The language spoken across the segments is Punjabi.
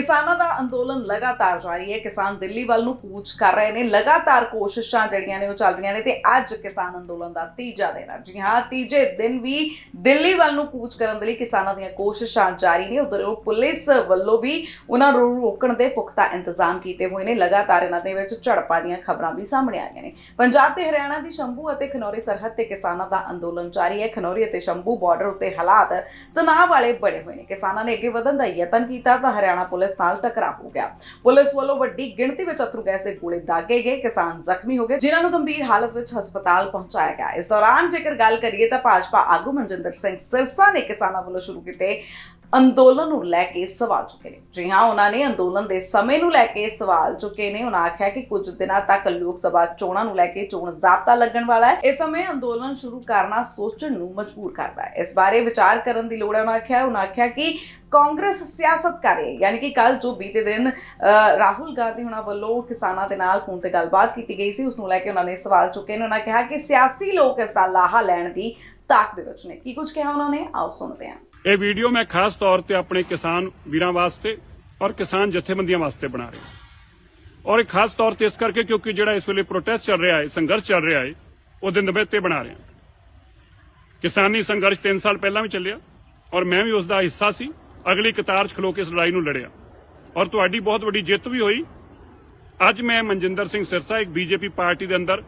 ਕਿਸਾਨਾਂ ਦਾ ਅੰਦੋਲਨ ਲਗਾਤਾਰ ਜਾਰੀ ਹੈ। ਕਿਸਾਨ ਦਿੱਲੀ ਵੱਲ ਨੂੰ ਕੂਚ ਕਰ ਰਹੇ ਨੇ। ਲਗਾਤਾਰ ਕੋਸ਼ਿਸ਼ਾਂ ਜਿਹੜੀਆਂ ਨੇ ਉਹ ਚੱਲ ਰਹੀਆਂ ਨੇ ਤੇ ਅੱਜ ਕਿਸਾਨ ਅੰਦੋਲਨ ਦਾ ਤੀਜਾ ਦਿਨ ਹੈ। ਜੀ ਹਾਂ, ਤੀਜੇ ਦਿਨ ਵੀ ਦਿੱਲੀ ਵੱਲ ਨੂੰ ਕੂਚ ਕਰਨ ਦੇ ਲਈ ਕਿਸਾਨਾਂ ਦੀਆਂ ਕੋਸ਼ਿਸ਼ਾਂ ਜਾਰੀ ਨੇ। ਉਧਰ ਪੁਲਿਸ ਵੱਲੋਂ ਵੀ ਉਹਨਾਂ ਨੂੰ ਰੋਕਣ ਦੇ ਪੁਖਤਾ ਇੰਤਜ਼ਾਮ ਕੀਤੇ ਹੋਏ ਨੇ। ਲਗਾਤਾਰ ਇਹਨਾਂ ਦੇ ਵਿੱਚ ਝੜਪਾਂ ਦੀਆਂ ਖਬਰਾਂ ਵੀ ਸਾਹਮਣੇ ਆਈਆਂ ਨੇ। ਪੰਜਾਬ ਤੇ ਹਰਿਆਣਾ ਦੀ ਸ਼ੰਭੂ ਅਤੇ ਖਨੌਰੀ ਸਰਹੱਦ ਤੇ ਕਿਸਾਨਾਂ ਦਾ ਅੰਦੋਲਨ ਜਾਰੀ ਹੈ। ਖਨੌਰੀ ਅਤੇ ਸ਼ੰਭੂ ਬਾਰਡਰ ਉੱਤੇ ਹਾਲਾਤ ਤਣਾਅ ਵਾਲੇ ਬਣੇ ਹੋਏ ਨੇ। ਕਿਸਾਨਾਂ ਨੇ ਅੱਗੇ ਵਧਣ ਦਾ ਯਤਨ ਕੀਤਾ ਤਾਂ ਹਰਿਆਣਾ ਪੁਲਿਸ ਨਾਲ ਟਕਰਾਅ ਹੋ ਗਿਆ। ਪੁਲਿਸ ਵੱਲੋਂ ਵੱਡੀ ਗਿਣਤੀ ਵਿੱਚ ਅਥਰੂ ਗੈਸ ਦੇ ਗੋਲੇ ਦਾਗੇ ਗਏ, ਕਿਸਾਨ ਜ਼ਖਮੀ ਹੋ ਗਏ, ਜਿਨ੍ਹਾਂ ਨੂੰ ਗੰਭੀਰ ਹਾਲਤ ਵਿੱਚ ਹਸਪਤਾਲ ਪਹੁੰਚਾਇਆ ਗਿਆ। ਇਸ ਦੌਰਾਨ ਜੇਕਰ ਗੱਲ ਕਰੀਏ ਤਾਂ ਭਾਜਪਾ ਆਗੂ ਮਨਜਿੰਦਰ ਸਿੰਘ ਸਿਰਸਾ ਨੇ ਕਿਸਾਨਾਂ ਵੱਲੋਂ ਸ਼ੁਰੂ ਕੀਤੇ ਅੰਦੋਲਨ ਨੂੰ ਲੈ ਕੇ ਸਵਾਲ ਚੁੱਕੇ ਨੇ। ਜੀ ਹਾਂ ਉਹਨਾਂ ਨੇ ਅੰਦੋਲਨ ਦੇ ਸਮੇਂ ਨੂੰ ਲੈ ਕੇ ਸਵਾਲ ਚੁੱਕੇ ਨੇ। ਉਹਨਾਂ ਆਖਿਆ ਕਿ ਕੁਝ ਦਿਨਾਂ ਤੱਕ ਲੋਕ ਸਭਾ ਚੋਣਾਂ ਨੂੰ ਲੈ ਕੇ ਚੋਣ ਜ਼ਾਬਤਾ ਲੱਗਣ ਵਾਲਾ ਹੈ। ਇਸ ਸਮੇਂ ਅੰਦੋਲਨ ਸ਼ੁਰੂ ਕਰਨਾ ਸੋਚਣ ਨੂੰ ਮਜਬੂਰ ਕਰਦਾ ਹੈ। ਇਸ ਬਾਰੇ ਵਿਚਾਰ ਕਰਨ ਦੀ ਲੋੜ ਹੈ ਉਹਨਾਂ ਆਖਿਆ। ਉਹਨਾਂ ਆਖਿਆ ਕਿ ਕਾਂਗਰਸ ਸਿਆਸਤ ਕਰ ਰਹੀ ਹੈ। ਯਾਨੀ ਕਿ ਕੱਲ ਜੋ ਬੀਤੇ ਦਿਨ ਅ, ਰਾਹੁਲ ਗਾਂਧੀ ਉਹਨਾਂ ਵੱਲੋਂ ਕਿਸਾਨਾਂ ਦੇ ਨਾਲ ਫੋਨ ਤੇ ਗੱਲਬਾਤ ਕੀਤੀ ਗਈ ਸੀ। ਉਸ ਨੂੰ ਲੈ ਕੇ ਉਹਨਾਂ ਨੇ ਸਵਾਲ ਚੁੱਕੇ ਨੇ। ਉਹਨਾਂ ਕਿਹਾ ਕਿ ਸਿਆਸੀ ਲੋਕ ਇਸ ਦਾ ਲਾਹਾ ਲੈਣ ਦੀ ਤਾਕ ਦੇ ਵਿੱਚ ਨੇ। ਕੀ ਕੁਝ ਕਿਹਾ ਉਹਨਾਂ ਨੇ? ਆਓ ਸੁਣਦੇ ਹਾਂ। ਇਹ ਵੀਡੀਓ ਮੈਂ ਖਾਸ ਤੌਰ ਤੇ ਆਪਣੇ ਕਿਸਾਨ ਵੀਰਾਂ ਵਾਸਤੇ ਔਰ ਕਿਸਾਨ ਜਥੇਬੰਦੀਆਂ ਵਾਸਤੇ ਬਣਾ ਰਿਹਾ ਔਰ ਇਹ ਖਾਸ ਤੌਰ ਤੇ ਇਸ ਕਰਕੇ ਕਿਉਂਕਿ ਜਿਹੜਾ ਇਸ ਵੇਲੇ ਪ੍ਰੋਟੈਸਟ ਚੱਲ ਰਿਹਾ ਹੈ, ਸੰਘਰਸ਼ ਚੱਲ ਰਿਹਾ ਹੈ ਉਹਦੇ ਨਿਮਿਤ ਬਣਾ ਰਿਹਾ ਕਿਸਾਨੀ ਸੰਘਰਸ਼ 3 ਸਾਲ ਪਹਿਲਾਂ ਵੀ ਚੱਲਿਆ ਔਰ ਮੈਂ ਵੀ ਉਸ ਦਾ ਹਿੱਸਾ ਸੀ। ਅਗਲੀ ਕਤਾਰ 'ਚ ਖਲੋ ਕੇ ਇਸ ਲੜਾਈ ਨੂੰ ਲੜਿਆ। ਔਰ ਤੁਹਾਡੀ ਬਹੁਤ ਵੱਡੀ ਜਿੱਤ ਵੀ ਹੋਈ। ਅੱਜ ਮੈਂ ਮਨਜਿੰਦਰ ਸਿੰਘ ਸਿਰਸਾ, ਇੱਕ ਬੀਜੇਪੀ ਪਾਰਟੀ ਦੇ ਅੰਦਰ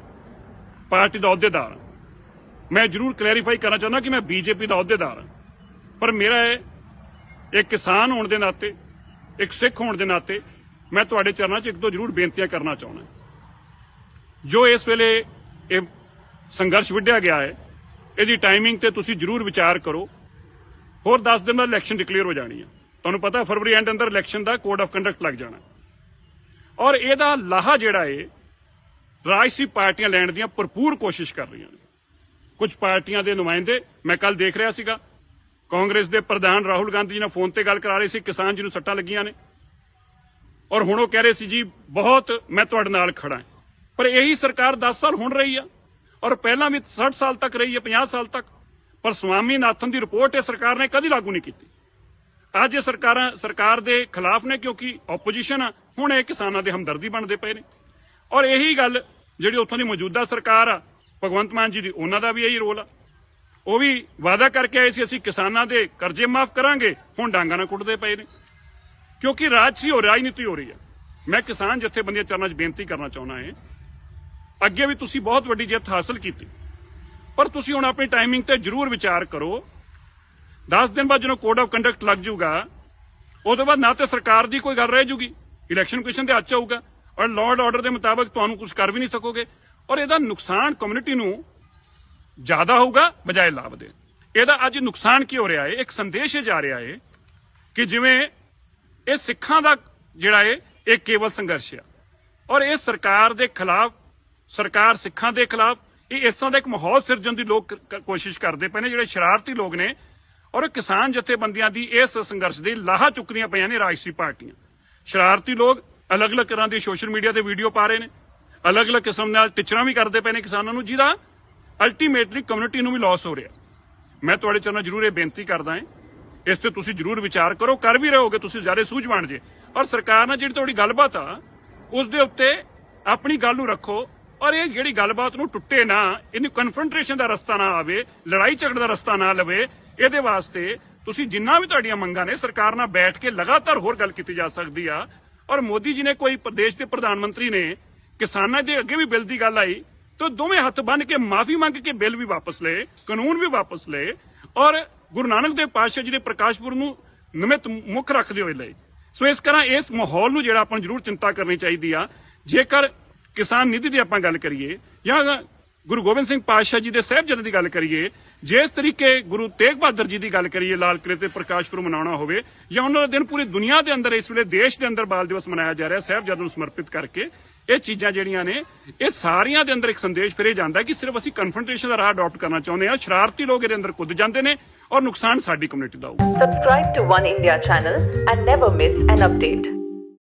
ਪਾਰਟੀ ਦਾ ਅਹੁਦੇਦਾਰ ਮੈਂ ਜ਼ਰੂਰ ਕਲੈਰੀਫਾਈ ਕਰਨਾ ਚਾਹੁੰਦਾ ਕਿ ਮੈਂ ਬੀਜੇਪੀ ਦਾ ਅਹੁਦੇਦਾਰ ਹਾਂ। ਪਰ ਮੇਰਾ ਇਹ ਇੱਕ ਕਿਸਾਨ ਹੋਣ ਦੇ ਨਾਤੇ, ਇੱਕ ਸਿੱਖ ਹੋਣ ਦੇ ਨਾਤੇ ਮੈਂ ਤੁਹਾਡੇ ਚਰਨਾਂ 'ਚ ਇੱਕ ਦੋ ਜ਼ਰੂਰ ਬੇਨਤੀਆਂ ਕਰਨਾ ਚਾਹੁੰਦਾ। ਜੋ ਇਸ ਵੇਲੇ ਇਹ ਸੰਘਰਸ਼ ਵਿੱਢਿਆ ਗਿਆ ਹੈ, ਇਹਦੀ ਟਾਈਮਿੰਗ ਤੇ ਤੁਸੀਂ ਜ਼ਰੂਰ ਵਿਚਾਰ ਕਰੋ। ਹੋਰ 10 ਦਿਨ ਬਾਅਦ ਇਲੈਕਸ਼ਨ ਡਿਕਲੇਅਰ ਹੋ ਜਾਣੀ ਹੈ। ਤੁਹਾਨੂੰ ਪਤਾ ਫਰਵਰੀ ਐਂਡ ਅੰਦਰ ਇਲੈਕਸ਼ਨ ਦਾ ਕੋਡ ਆਫ ਕੰਡਕਟ ਲੱਗ ਜਾਣਾ। ਔਰ ਇਹਦਾ ਲਾਹਾ ਜਿਹੜਾ ਹੈ, ਰਾਜਸੀ ਪਾਰਟੀਆਂ ਲੈਣ ਦੀਆਂ ਭਰਪੂਰ ਕੋਸ਼ਿਸ਼ ਕਰ ਰਹੀਆਂ ਨੇ। ਕੁਝ ਪਾਰਟੀਆਂ ਦੇ ਨੁਮਾਇੰਦੇ ਮੈਂ ਕੱਲ ਦੇਖ ਰਿਹਾ ਸੀਗਾ। ਕਾਂਗਰਸ ਦੇ ਪ੍ਰਧਾਨ ਰਾਹੁਲ ਗਾਂਧੀ ਜੀ ਨਾਲ ਫੋਨ ਤੇ ਗੱਲ ਕਰਾ ਰਹੇ ਸੀ, ਕਿਸਾਨ ਜੀ ਨੂੰ ਸੱਟਾਂ ਲੱਗੀਆਂ ਨੇ। ਔਰ ਹੁਣ ਉਹ ਕਹਿ ਰਹੇ ਸੀ, ਜੀ, ਬਹੁਤ ਮੈਂ ਤੁਹਾਡੇ ਨਾਲ ਖੜਾ ਹਾਂ। ਪਰ ਇਹੀ ਸਰਕਾਰ 10 ਸਾਲ ਹੁਣ ਰਹੀ ਆ ਔਰ ਪਹਿਲਾਂ ਵੀ 60 ਸਾਲ ਤੱਕ ਰਹੀ ਹੈ 50 ਸਾਲ ਤੱਕ। ਪਰ ਸਵਾਮੀਨਾਥਨ ਦੀ ਰਿਪੋਰਟ ਇਹ ਸਰਕਾਰ ਨੇ ਕਦੀ ਲਾਗੂ ਨਹੀਂ ਕੀਤੀ। ਅੱਜ ਇਹ ਸਰਕਾਰਾਂ, ਸਰਕਾਰ ਦੇ ਖਿਲਾਫ ਨੇ ਕਿਉਂਕਿ ਆਪੋਜੀਸ਼ਨ ਆ, ਹੁਣ ਇਹ ਕਿਸਾਨਾਂ ਦੇ ਹਮਦਰਦੀ ਬਣਦੇ ਪਏ ਨੇ। ਔਰ ਇਹੀ ਗੱਲ ਜਿਹੜੀ ਉੱਥੋਂ ਦੀ ਮੌਜੂਦਾ ਸਰਕਾਰ ਆ ਭਗਵੰਤ ਮਾਨ ਜੀ ਦੀ ਉਹਨਾਂ ਦਾ ਵੀ ਇਹੀ ਰੋਲ ਆ। ਉਹ ਵੀ ਵਾਅਦਾ ਕਰਕੇ ਆਏ ਸੀ, ਅਸੀਂ ਕਿਸਾਨਾਂ ਦੇ ਕਰਜ਼ੇ ਮਾਫ ਕਰਾਂਗੇ, ਹੁਣ ਡਾਂਗਾਂ ਨਾਲ ਕੁੱਟਦੇ ਪਏ ਨੇ। ਕਿਉਂਕਿ ਰਾਜਸੀ ਹੋ ਰਾਜਨੀਤੀ ਹੋ ਰਹੀ ਹੈ ਮੈਂ ਕਿਸਾਨ ਜਥੇਬੰਦੀਆਂ ਚਰਨਾਂ 'ਚ ਬੇਨਤੀ ਕਰਨਾ ਚਾਹੁੰਦਾ ਹਾਂ। ਅੱਗੇ ਵੀ ਤੁਸੀਂ ਬਹੁਤ ਵੱਡੀ ਜਿੱਤ ਹਾਸਲ ਕੀਤੀ। ਪਰ ਤੁਸੀਂ ਹੁਣ ਆਪਣੀ ਟਾਈਮਿੰਗ ਤੇ ਜ਼ਰੂਰ ਵਿਚਾਰ ਕਰੋ। 10 ਦਿਨ ਬਾਅਦ ਜਦੋਂ ਕੋਡ ਆਫ ਕੰਡਕਟ ਲੱਗ ਜਾਊਗਾ, ਉਹਦੇ ਬਾਅਦ ਨਾ ਤੇ ਸਰਕਾਰ ਦੀ ਕੋਈ ਗੱਲ ਰਹਿ ਜੂਗੀ। ਇਲੈਕਸ਼ਨ ਕਮਿਸ਼ਨ ਦੇ ਹੱਥ ਆਊਗਾ। ਔਰ ਲਾਅ ਐਂਡ ਆਰਡਰ ਦੇ ਮੁਤਾਬਕ ਤੁਹਾਨੂੰ ਕੁਝ ਕਰ ਵੀ ਨਹੀਂ ਸਕੋਗੇ। ਔਰ ਇਹਦਾ ਨੁਕਸਾਨ ਕਮਿਊਨਿਟੀ ਨੂੰ ਜ਼ਿਆਦਾ ਹੋਊਗਾ, ਬਜਾਏ ਲਾਭ ਦੇ ਇਹਦਾ ਅੱਜ ਨੁਕਸਾਨ ਕੀ ਹੋ ਰਿਹਾ ਹੈ ਇੱਕ ਸੰਦੇਸ਼ ਇਹ ਜਾ ਰਿਹਾ ਹੈ ਕਿ ਜਿਵੇਂ ਇਹ ਸਿੱਖਾਂ ਦਾ ਜਿਹੜਾ ਹੈ ਇਹ ਕੇਵਲ ਸੰਘਰਸ਼ ਆ। ਔਰ ਇਹ ਸਰਕਾਰ ਦੇ ਖਿਲਾਫ, ਸਰਕਾਰ ਸਿੱਖਾਂ ਦੇ ਖਿਲਾਫ, ਇਹ ਇਸ ਤਰ੍ਹਾਂ ਦਾ ਇੱਕ ਮਾਹੌਲ ਸਿਰਜਣ ਦੀ ਲੋਕ ਕੋਸ਼ਿਸ਼ ਕਰਦੇ ਪਏ ਨੇ, ਜਿਹੜੇ ਸ਼ਰਾਰਤੀ ਲੋਕ ਨੇ। ਔਰ ਕਿਸਾਨ ਜਥੇਬੰਦੀਆਂ ਦੀ ਇਸ ਸੰਘਰਸ਼ ਦੇ ਲਾਹਾ ਚੁੱਕਣੀਆਂ ਪਈਆਂ ਨੇ ਰਾਜਸੀ ਪਾਰਟੀਆਂ। ਸ਼ਰਾਰਤੀ ਲੋਕ ਅਲੱਗ-ਅਲੱਗ ਤਰ੍ਹਾਂ ਦੀ ਸੋਸ਼ਲ ਮੀਡੀਆ ਤੇ ਵੀਡੀਓ ਪਾ ਰਹੇ ਨੇ। ਅਲੱਗ-ਅਲੱਗ ਕਿਸਮ ਨਾਲ ਟਿਚਰਾਂ ਵੀ ਕਰਦੇ ਪਏ ਨੇ ਕਿਸਾਨਾਂ ਨੂੰ, ਜਿਹਦਾ ਅਲਟੀਮੇਟਲੀ ਕਮਿਊਨਿਟੀ ਨੂੰ ਵੀ ਲਾਸ ਹੋ ਰਿਹਾ। ਮੈਂ ਤੁਹਾਡੇ ਚਰਨਾਂ ਜ਼ਰੂਰ ਇਹ ਬੇਨਤੀ ਕਰਦਾ ਹਾਂ। ਇਸ ਤੇ ਤੁਸੀਂ ਜ਼ਰੂਰ ਵਿਚਾਰ ਕਰੋ, ਕਰ ਵੀ ਰਹੋਗੇ, ਤੁਸੀਂ ਜ਼ਿਆਦਾ ਸੂਝਵਾਨ ਜੇ। ਔਰ ਸਰਕਾਰ ਨਾਲ ਜਿਹੜੀ ਤੁਹਾਡੀ ਗੱਲਬਾਤ ਆ, ਉਸ ਦੇ ਉੱਤੇ ਆਪਣੀ ਗੱਲ ਨੂੰ ਰੱਖੋ ਔਰ ਇਹ ਜਿਹੜੀ ਗੱਲਬਾਤ ਨੂੰ ਟੁੱਟੇ ਨਾ, ਇਹਨੂੰ ਕਨਫਰੰਟੇਸ਼ਨ ਦਾ ਰਸਤਾ ਨਾ ਆਵੇ, ਲੜਾਈ ਝਗੜੇ ਦਾ ਰਸਤਾ ਨਾ ਲਵੇ, ਇਹਦੇ ਵਾਸਤੇ ਤੁਸੀਂ ਜਿੰਨਾ ਵੀ ਤੁਹਾਡੀਆਂ ਮੰਗਾਂ ਨੇ, ਸਰਕਾਰ ਨਾਲ ਬੈਠ ਕੇ ਲਗਾਤਾਰ ਹੋਰ ਗੱਲ ਕੀਤੀ ਜਾ ਸਕਦੀ ਆ। ਔਰ ਮੋਦੀ ਜੀ ਨੇ ਕੋਈ ਪ੍ਰਦੇਸ਼ ਦੇ ਪ੍ਰਧਾਨ ਮੰਤਰੀ ਨੇ ਕਿਸਾਨਾਂ ਦੇ ਅੱਗੇ ਵੀ ਬਿੱਲ ਦੀ ਗੱਲ ਆਈ ਤਾਂ ਦੋਵੇਂ ਹੱਥ ਬੰਨ ਕੇ ਮਾਫੀ ਮੰਗ ਕੇ ਬਿੱਲ ਵੀ ਵਾਪਸ ਲਏ, ਕਾਨੂੰਨ ਵੀ ਵਾਪਸ ਲਏ ਔਰ ਗੁਰੂ ਨਾਨਕ ਦੇਵ ਪਾਤਸ਼ਾਹ ਜੀ ਦੇ ਪ੍ਰਕਾਸ਼ਪੁਰ ਨੂੰ ਨਿਮਿਤ ਮੁੱਖ ਰੱਖਦੇ ਹੋਏ ਲਏ। ਸੋ ਇਸ ਤਰ੍ਹਾਂ ਇਸ ਮਾਹੌਲ ਨੂੰ ਜਿਹੜਾ ਆਪਾਂ ਨੂੰ ਜ਼ਰੂਰ ਚਿੰਤਾ ਕਰਨੀ ਚਾਹੀਦੀ ਆ, ਜੇਕਰ ਕਿਸਾਨ ਨਿਧੀ ਦੀ ਆਪਾਂ ਗੱਲ ਕਰੀਏ ਜਾਂ ਗੁਰੂ ਗੋਬਿੰਦ ਸਿੰਘ ਪਾਤਸ਼ਾਹ ਜੀ ਦੇ ਸਾਹਿਬਜ਼ਾਦੇ ਦੀ ਗੱਲ ਕਰੀਏ, ਜਿਸ ਤਰੀਕੇ ਗੁਰੂ ਤੇਗ ਬਹਾਦਰ ਜੀ ਦੀ ਗੱਲ ਕਰੀਏ, ਲਾਲ ਕਿਲੇ ਤੇ ਪ੍ਰਕਾਸ਼ ਪੁਰਬ ਮਨਾਉਣਾ ਹੋਵੇ ਜਾਂ ਉਹਨਾਂ ਦਾ ਦਿਨ ਪੂਰੀ ਦੁਨੀਆ ਦੇ ਅੰਦਰ ਇਸ ਵੇਲੇ ਦੇਸ਼ ਦੇ ਅੰਦਰ ਬਾਲ ਦਿਵਸ ਮਨਾਇਆ ਜਾ ਰਿਹਾ ਸਾਹਿਬਜ਼ਾਦੇ ਨੂੰ ਸਮਰਪਿਤ ਕਰਕੇ ਇਹ ਚੀਜ਼ਾਂ ਜਿਹੜੀਆਂ ਨੇ, ਇਹ ਸਾਰੀਆਂ ਦੇ ਅੰਦਰ ਇੱਕ ਸੰਦੇਸ਼ ਫਿਰੇ ਜਾਂਦਾ ਕਿ ਸਿਰਫ ਅਸੀਂ ਕਨਫਰੰਟੇਸ਼ਨ ਦਾ ਰਾਹ ਅਡਾਪਟ ਕਰਨਾ ਚਾਹੁੰਦੇ ਹਾਂ, ਸ਼ਰਾਰਤੀ ਲੋਕ ਇਹਦੇ ਅੰਦਰ ਕੁੱਦ ਜਾਂਦੇ ਨੇ ਔਰ ਨੁਕਸਾਨ ਸਾਡੀ ਕਮਿਊਨਿਟੀ ਦਾ ਹੋਊਗਾ Subscribe to One India channel and never miss an update.